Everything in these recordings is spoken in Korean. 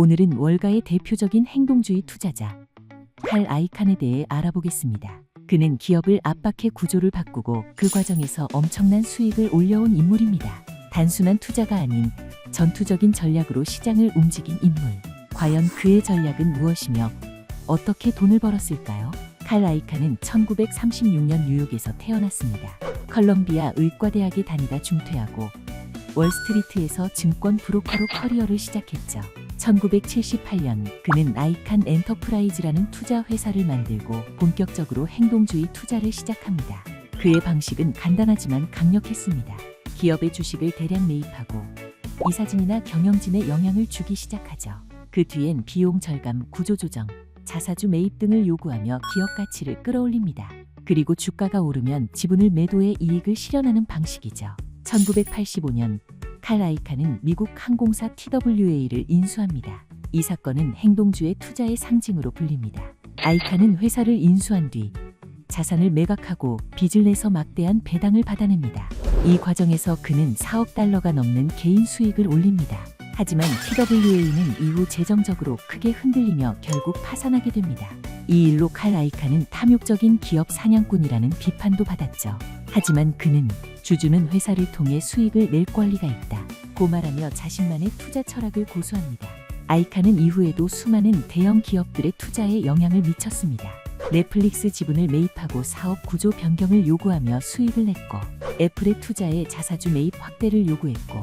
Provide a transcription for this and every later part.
오늘은 월가의 대표적인 행동주의 투자자 칼 아이칸에 대해 알아보겠습니다. 그는 기업을 압박해 구조를 바꾸고 그 과정에서 엄청난 수익을 올려온 인물입니다. 단순한 투자가 아닌 전투적인 전략으로 시장을 움직인 인물. 과연 그의 전략은 무엇이며 어떻게 돈을 벌었을까요? 칼 아이칸은 1936년 뉴욕에서 태어났습니다. 컬럼비아 의과대학에 다니다 중퇴하고 월스트리트에서 증권 브로커로 커리어를 시작했죠. 1978년 그는 아이칸 엔터프라이즈라는 투자 회사를 만들고 본격적으로 행동주의 투자를 시작합니다. 그의 방식은 간단하지만 강력했습니다. 기업의 주식을 대량 매입하고 이사진이나 경영진에 영향을 주기 시작하죠. 그 뒤엔 비용 절감, 구조 조정, 자사주 매입 등을 요구하며 기업 가치를 끌어올립니다. 그리고 주가가 오르면 지분을 매도해 이익을 실현하는 방식이죠. 1985년 칼 아이칸은 미국 항공사 TWA를 인수합니다. 이 사건은 행동주의 투자의 상징으로 불립니다. 아이칸은 회사를 인수한 뒤 자산을 매각하고 빚을 내서 막대한 배당을 받아냅니다. 이 과정에서 그는 4억 달러가 넘는 개인 수익을 올립니다. 하지만 TWA는 이후 재정적으로 크게 흔들리며 결국 파산하게 됩니다. 이 일로 칼 아이칸은 탐욕적인 기업 사냥꾼이라는 비판도 받았죠. 하지만 그는 주주는 회사를 통해 수익을 낼 권리가 있다. 고 말하며 자신만의 투자 철학을 고수합니다. 아이칸은 이후에도 수많은 대형 기업들의 투자에 영향을 미쳤습니다. 넷플릭스 지분을 매입하고 사업 구조 변경을 요구하며 수익을 냈고 애플의 투자에 자사주 매입 확대를 요구했고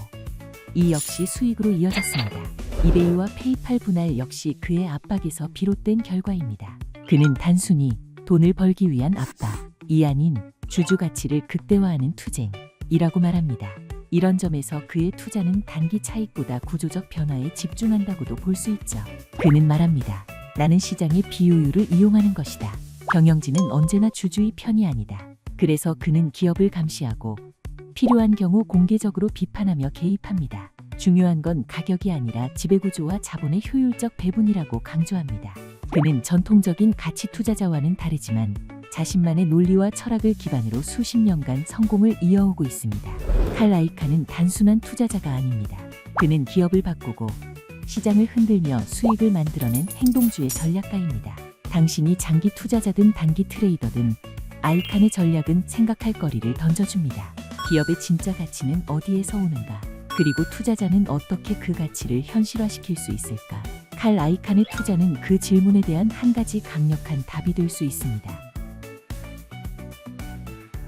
이 역시 수익으로 이어졌습니다. 이베이와 페이팔 분할 역시 그의 압박에서 비롯된 결과입니다. 그는 단순히 돈을 벌기 위한 압박, 이 아닌 주주 가치를 극대화하는 투쟁이라고 말합니다. 이런 점에서 그의 투자는 단기 차익보다 구조적 변화에 집중한다고도 볼 수 있죠. 그는 말합니다. 나는 시장의 비효율을 이용하는 것이다. 경영진은 언제나 주주의 편이 아니다. 그래서 그는 기업을 감시하고 필요한 경우 공개적으로 비판하며 개입합니다. 중요한 건 가격이 아니라 지배구조와 자본의 효율적 배분이라고 강조합니다. 그는 전통적인 가치 투자자와는 다르지만 자신만의 논리와 철학을 기반으로 수십 년간 성공을 이어오고 있습니다. 칼 아이칸은 단순한 투자자가 아닙니다. 그는 기업을 바꾸고 시장을 흔들며 수익을 만들어낸 행동주의 전략가입니다. 당신이 장기 투자자든 단기 트레이더든 아이칸의 전략은 생각할 거리를 던져줍니다. 기업의 진짜 가치는 어디에서 오는가? 그리고 투자자는 어떻게 그 가치를 현실화시킬 수 있을까? 칼 아이칸의 투자는 그 질문에 대한 한 가지 강력한 답이 될 수 있습니다.